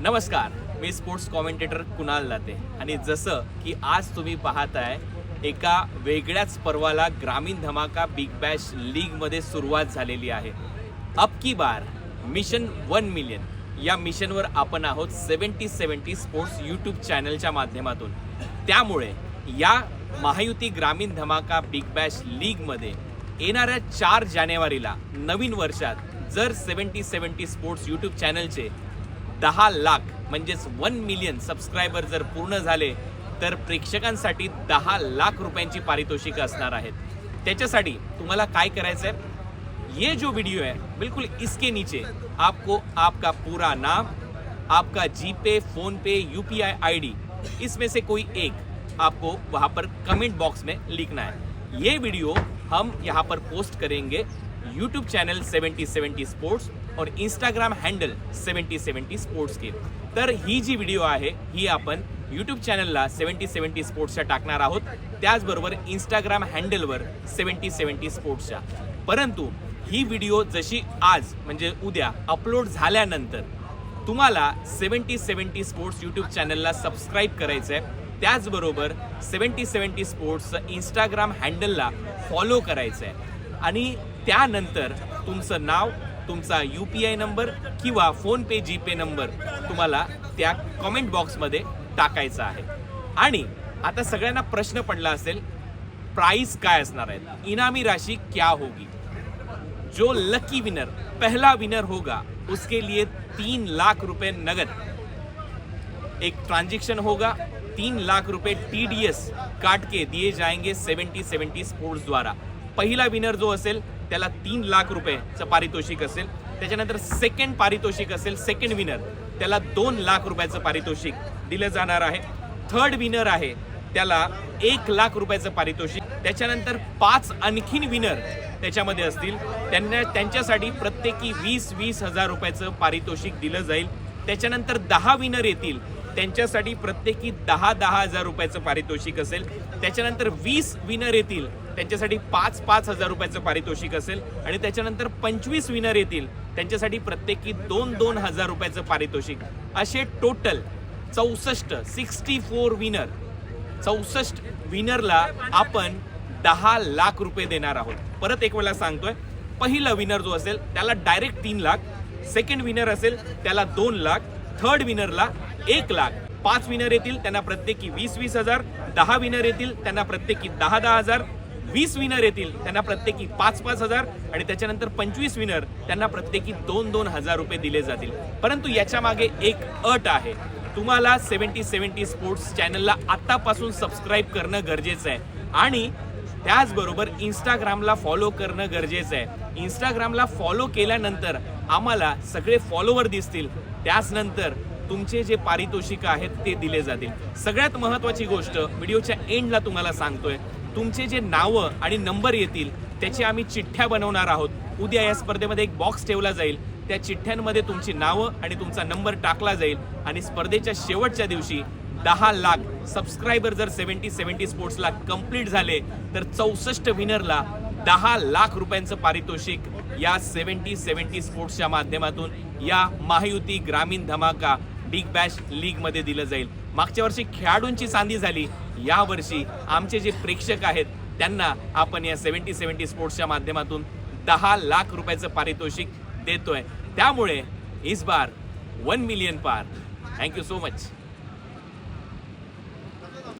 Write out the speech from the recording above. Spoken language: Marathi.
नमस्कार मी स्पोर्ट्स कॉमेंटेटर कुणाल लाते. आणि जसं की आज तुम्ही पाहताय एका वेगळ्याच पर्वाला ग्रामीण धमाका बिग बॅश लीगमध्ये सुरुवात झालेली आहे. अब की बार मिशन वन मिलियन या मिशनवर आपण आहोत सेवन्टी सेवन्टी स्पोर्ट्स यूट्यूब चॅनलच्या माध्यमातून. त्यामुळे या महायुती ग्रामीण धमाका बिग बॅश लीगमध्ये येणाऱ्या चार जानेवारीला नवीन वर्षात जर सेवन्टी सेवन्टी स्पोर्ट्स यूट्यूब चॅनलचे दहा लाख म्हणजेच वन मिलियन सबस्क्रायबर जर पूर्ण झाले तर प्रेक्षकांसाठी दहा लाख रुपयांची पारितोषिकं असणार आहेत. त्याच्यासाठी तुम्हाला काय करायचं आहे ये जो वीडियो है बिल्कुल इसके नीचे आपको आपका पूरा नाम आपका GPay PhonePe U P I I D इसमें से कोई एक आपको वहाँ पर कमेंट बॉक्स में लिखना है। ये वीडियो हम यहाँ पर पोस्ट करेंगे YouTube channel seventy seventy sports और Instagram handle seventy seventy sports के। तर ही जी व्हिडिओ आहे ही आपण यूट्यूब चॅनलला सेवन्टी सेवन्टी स्पोर्ट्सच्या टाकणार आहोत. त्याचबरोबर इंस्टाग्राम हँडलवर सेवन्टी सेवन्टी स्पोर्ट्सच्या परंतु ही व्हिडिओ जशी आज म्हणजे उद्या अपलोड झाल्यानंतर तुम्हाला सेवन्टी सेवन्टी स्पोर्ट्स यूट्यूब चॅनलला सबस्क्राईब करायचं आहे. त्याचबरोबर सेवन्टी सेवन्टी स्पोर्ट्सचं इंस्टाग्राम हँडलला फॉलो करायचं आहे. आणि त्यानंतर तुमचं नाव तुमचा यू पी आय नंबर किंवा फोनपे जी पे नंबर तुम्हाला त्या कमेंट बॉक्समध्ये टाकायचा आहे. आणि आता सगळ्यांना प्रश्न पडला असेल प्राईस काय असणार आहे? इनामी राशि क्या होगी? जो लकी विनर पहला विनर होगा उसके लिए तीन लाख रुपए नगद. एक ट्रांजेक्शन होगा तीन लाख रुपए एस काट के दिए जाएंगे सेवेंटी सेवेंटी स्पोर्ट्स द्वारा. पहिला विनर जो असेल त्याला तीन लाख रुपयेचं पारितोषिक असेल. त्याच्यानंतर सेकंड पारितोषिक असेल सेकंड विनर त्याला दोन लाख रुपयाचं पारितोषिक दिलं जाणार आहे. थर्ड विनर आहे त्याला एक लाख रुपयाचं पारितोषिक. त्याच्यानंतर पाच आणखीन विनर त्याच्यामध्ये असतील. त्यांना त्यांच्यासाठी प्रत्येकी वीस वीस हजार रुपयाचं पारितोषिक दिलं जाईल. त्याच्यानंतर दहा विनर येतील. त्यांच्यासाठी प्रत्येकी दहा दहा हजार रुपयाचं पारितोषिक असेल. त्याच्यानंतर वीस विनर येतील त्यांच्यासाठी पाच पाच हजार रुपयाचं पारितोषिक असेल. आणि त्याच्यानंतर पंचवीस विनर येतील त्यांच्यासाठी प्रत्येकी दोन दोन हजार रुपयाचं पारितोषिक. असे टोटल चौसष्ट सिक्स्टी फोर विनर चौसष्ट विनरला आपण दहा लाख रुपये देणार आहोत. परत एक वेळा सांगतोय पहिलं विनर जो असेल त्याला डायरेक्ट तीन लाख. सेकंड विनर असेल त्याला दोन लाख. थर्ड विनरला एक लाख. पाच विनर येतील त्यांना प्रत्येकी वीस वीस हजार. दहा विनर येतील त्यांना प्रत्येकी दहा दहा हजार. वीस विनर येतील त्यांना प्रत्येकी पाच पाच हजार. आणि त्याच्यानंतर पंचवीस विनर त्यांना प्रत्येकी दोन दोन हजार रुपये दिले जातील. परंतु याच्या मागे एक अट आहे. तुम्हाला सेवन्टी सेवन्टी स्पोर्ट्स चॅनलला आत्तापासून सबस्क्राईब करणं गरजेचं आहे. आणि त्याचबरोबर इंस्टाग्रामला फॉलो करणं गरजेचं आहे. इंस्टाग्रामला फॉलो केल्यानंतर आम्हाला सगळे फॉलोवर दिसतील. त्याचनंतर तुमचे जे पारितोषिक आहेत ते दिले जातील. सगळ्यात महत्त्वाची गोष्ट व्हिडिओच्या एंडला तुम्हाला सांगतोय तुमचे जे नावं आणि नंबर येतील त्याची आम्ही चिठ्ठ्या बनवणार आहोत. उद्या या स्पर्धेमध्ये एक बॉक्स ठेवला जाईल. त्या चिठ्ठ्यांमध्ये तुमची नावं आणि तुमचा नंबर टाकला जाईल आणि स्पर्धेच्या शेवटच्या दिवशी दहा लाख सबस्क्रायबर जर सेव्हन्टी सेव्हन्टी स्पोर्ट्सला कंप्लीट झाले तर चौसष्ट विनरला दहा लाख रुपयांचं पारितोषिक या सेव्हन्टी सेव्हन्टी स्पोर्ट्सच्या माध्यमातून या महायुती ग्रामीण धमाका बिग बॅश लीगमध्ये दिलं जाईल. मागच्या वर्षी खेळाडूंची सांधी झाली. यावर्षी आमचे जे प्रेक्षक आहेत त्यांना आपण या सेवन्टी सेवन्टी स्पोर्ट्सच्या माध्यमातून दहा लाख रुपयाचं पारितोषिक देतोय. त्यामुळे इस बार वन मिलियन पार. Thank you so much